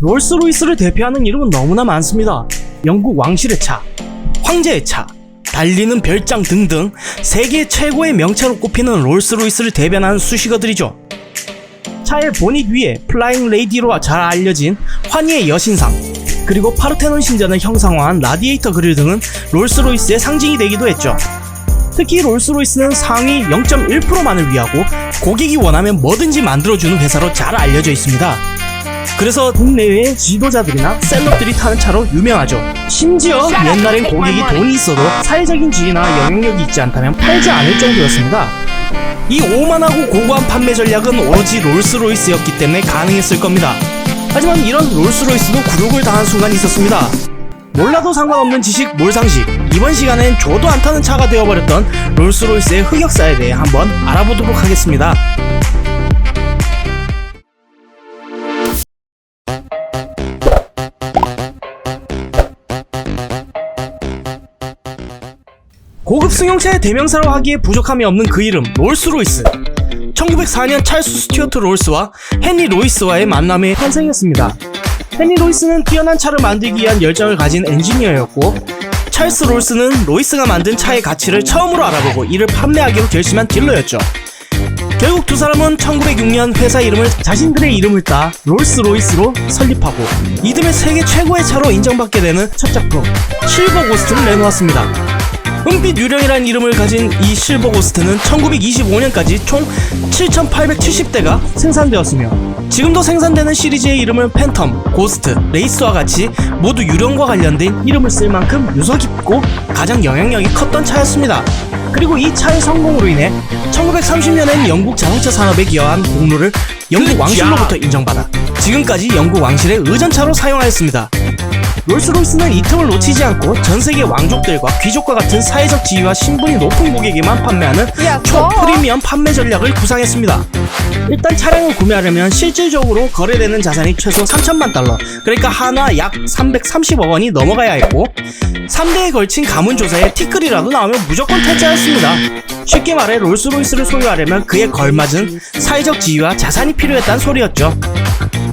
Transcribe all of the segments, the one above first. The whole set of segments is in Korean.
롤스로이스를 대표하는 이름은 너무나 많습니다. 영국 왕실의 차, 황제의 차, 달리는 별장 등등 세계 최고의 명차로 꼽히는 롤스로이스를 대변하는 수식어들이죠. 차의 보닛 위에 플라잉 레이디로 잘 알려진 환희의 여신상, 그리고 파르테논 신전을 형상화한 라디에이터 그릴 등은 롤스로이스의 상징이 되기도 했죠. 특히 롤스로이스는 상위 0.1%만을 위하고 고객이 원하면 뭐든지 만들어주는 회사로 잘 알려져 있습니다. 그래서 국내외의 지도자들이나 셀럽들이 타는 차로 유명하죠. 심지어 옛날엔 고객이 돈이 있어도 사회적인 지위나 영향력이 있지 않다면 팔지 않을 정도였습니다. 이 오만하고 고고한 판매 전략은 오로지 롤스로이스였기 때문에 가능했을 겁니다. 하지만 이런 롤스로이스도 굴욕을 당한 순간이 있었습니다. 몰라도 상관없는 지식 몰상식 이번 시간엔 저도 안 타는 차가 되어버렸던 롤스로이스의 흑역사에 대해 한번 알아보도록 하겠습니다. 고급 승용차의 대명사로 하기에 부족함이 없는 그 이름 롤스로이스. 1904년 찰스 스튜어트 롤스와 헨리 로이스와의 만남에 탄생했습니다. 헨리 로이스는 뛰어난 차를 만들기 위한 열정을 가진 엔지니어였고 찰스 롤스는 로이스가 만든 차의 가치를 처음으로 알아보고 이를 판매하기로 결심한 딜러였죠. 결국 두 사람은 1906년 회사 이름을 자신들의 이름을 따 롤스로이스로 설립하고 이듬해 세계 최고의 차로 인정받게 되는 첫 작품 실버 고스트를 내놓았습니다 은빛 유령이라는 이름을 가진 이 실버 고스트는 1925년까지 총 7,870대가 생산되었으며 지금도 생산되는 시리즈의 이름은 팬텀, 고스트, 레이스와 같이 모두 유령과 관련된 이름을 쓸 만큼 유서 깊고 가장 영향력이 컸던 차였습니다. 그리고 이 차의 성공으로 인해 1930년엔 영국 자동차 산업에 기여한 공로를 영국 왕실로부터 인정받아 지금까지 영국 왕실의 의전차로 사용하였습니다. 롤스로이스는 이 틈을 놓치지 않고 전 세계 왕족들과 귀족과 같은 사회적 지위와 신분이 높은 고객에만 판매하는 야, 초 너. 프리미엄 판매 전략을 구상했습니다. 일단 차량을 구매하려면 실질적으로 거래되는 자산이 최소 3천만 달러, 그러니까 한화 약 330억 원이 넘어가야 했고 3대에 걸친 가문 조사에 티끌이라도 나오면 무조건 퇴짜였습니다. 쉽게 말해 롤스로이스를 소유하려면 그에 걸맞은 사회적 지위와 자산이 필요했다는 소리였죠.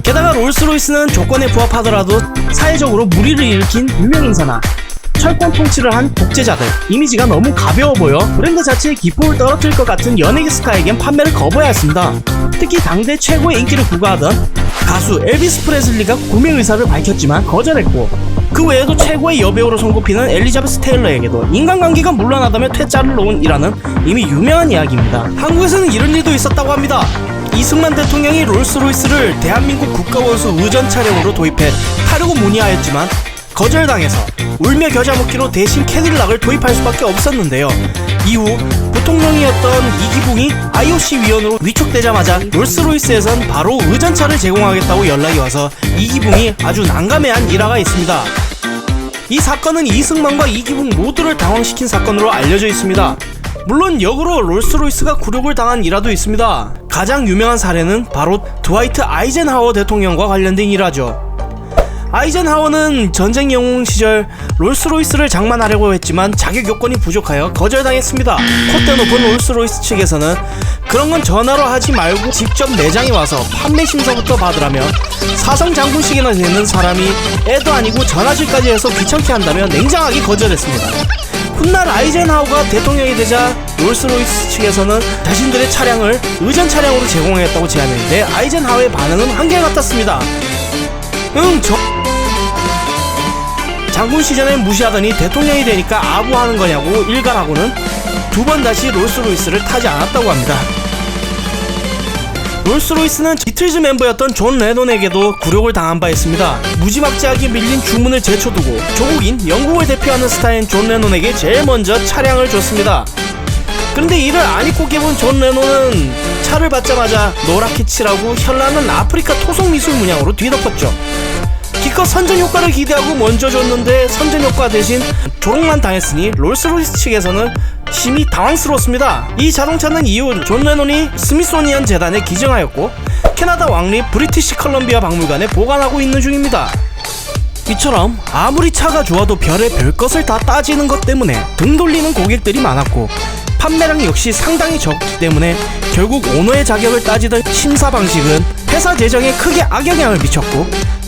게다가 롤스로이스는 조건에 부합하더라도 사회적으로 무리를 일으킨 유명인사나 철권 통치를 한 독재자들 이미지가 너무 가벼워 보여 브랜드 자체의 기폭을 떨어뜨릴 것 같은 연예계 스타에겐 판매를 거부해야 했습니다. 특히 당대 최고의 인기를 구가하던 가수 엘비스 프레슬리가 구매 의사를 밝혔지만 거절했고 그 외에도 최고의 여배우로 손꼽히는 엘리자베스 테일러에게도 인간관계가 물러나다며 퇴짜를 놓은 이라는 이미 유명한 이야기입니다. 한국에서는 이런 일도 있었다고 합니다. 이승만 대통령이 롤스로이스를 대한민국 국가원수 의전 차량으로 도입해 타려고 문의하였지만 거절당해서 울며 겨자 먹기로 대신 캐딜락을 도입할 수밖에 없었는데요. 이후 부통령이었던 이기붕이 IOC 위원으로 위촉되자마자 롤스로이스에선 바로 의전차를 제공하겠다고 연락이 와서 이기붕이 아주 난감해한 일화가 있습니다. 이 사건은 이승만과 이기붕 모두를 당황시킨 사건으로 알려져 있습니다. 물론 역으로 롤스로이스가 굴욕을 당한 일화도 있습니다. 가장 유명한 사례는 바로 드와이트 아이젠하워 대통령과 관련된 일화죠. 아이젠하워는 전쟁 영웅 시절 롤스로이스를 장만하려고 했지만 자격 요건이 부족하여 거절당했습니다. 콧대 높은 롤스로이스 측에서는 그런 건 전화로 하지 말고 직접 매장에 와서 판매 심사부터 받으라며 사성 장군식이나 되는 사람이 애도 아니고 전화질까지 해서 귀찮게 한다며 냉정하게 거절했습니다. 훗날 아이젠하워가 대통령이 되자 롤스로이스 측에서는 자신들의 차량을 의전 차량으로 제공하겠다고 제안했는데 아이젠하워의 반응은 한결같았습니다. 응, 저 장군 시절엔 무시하더니 대통령이 되니까 아부하는 거냐고 일갈하고는 두 번 다시 롤스로이스를 타지 않았다고 합니다. 롤스로이스는 비틀즈 멤버였던 존 레논에게도 굴욕을 당한 바 있습니다. 무지막지하게 밀린 주문을 제쳐두고 조국인 영국을 대표하는 스타인 존 레논에게 제일 먼저 차량을 줬습니다. 그런데 이를 안 입고 깨본 존 레논은 차를 받자마자 노랗게 칠하고 현란한 아프리카 토속 미술 문양으로 뒤덮었죠. 기껏 선전 효과를 기대하고 먼저 줬는데 선전 효과 대신 조롱만 당했으니 롤스로이스 측에서는 심히 당황스러웠습니다. 이 자동차는 이후 존 레논이 스미소니언 재단에 기증하였고 캐나다 왕립 브리티시 컬럼비아 박물관에 보관하고 있는 중입니다. 이처럼 아무리 차가 좋아도 별의 별 것을 다 따지는 것 때문에 등 돌리는 고객들이 많았고 판매량 역시 상당히 적기 때문에 결국 오너의 자격을 따지던 심사 방식은 회사 재정에 크게 악영향을 미쳤고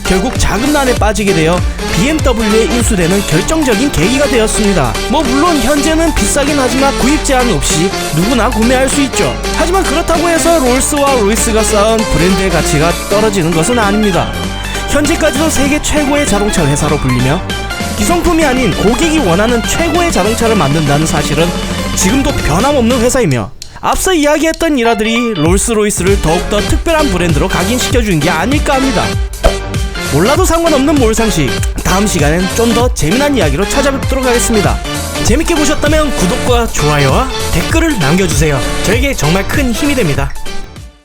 결국 자금난에 빠지게 되어 BMW에 인수되는 결정적인 계기가 되었습니다. 뭐 물론 현재는 비싸긴 하지만 구입 제한 없이 누구나 구매할 수 있죠. 하지만 그렇다고 해서 롤스와 로이스가 쌓은 브랜드의 가치가 떨어지는 것은 아닙니다. 현재까지도 세계 최고의 자동차 회사로 불리며 기성품이 아닌 고객이 원하는 최고의 자동차를 만든다는 사실은 지금도 변함없는 회사이며 앞서 이야기했던 일화들이 롤스로이스를 더욱더 특별한 브랜드로 각인시켜주는 게 아닐까 합니다. 몰라도 상관없는 몰상식 다음 시간엔 좀 더 재미난 이야기로 찾아뵙도록 하겠습니다. 재밌게 보셨다면 구독과 좋아요와 댓글을 남겨주세요. 저에게 정말 큰 힘이 됩니다.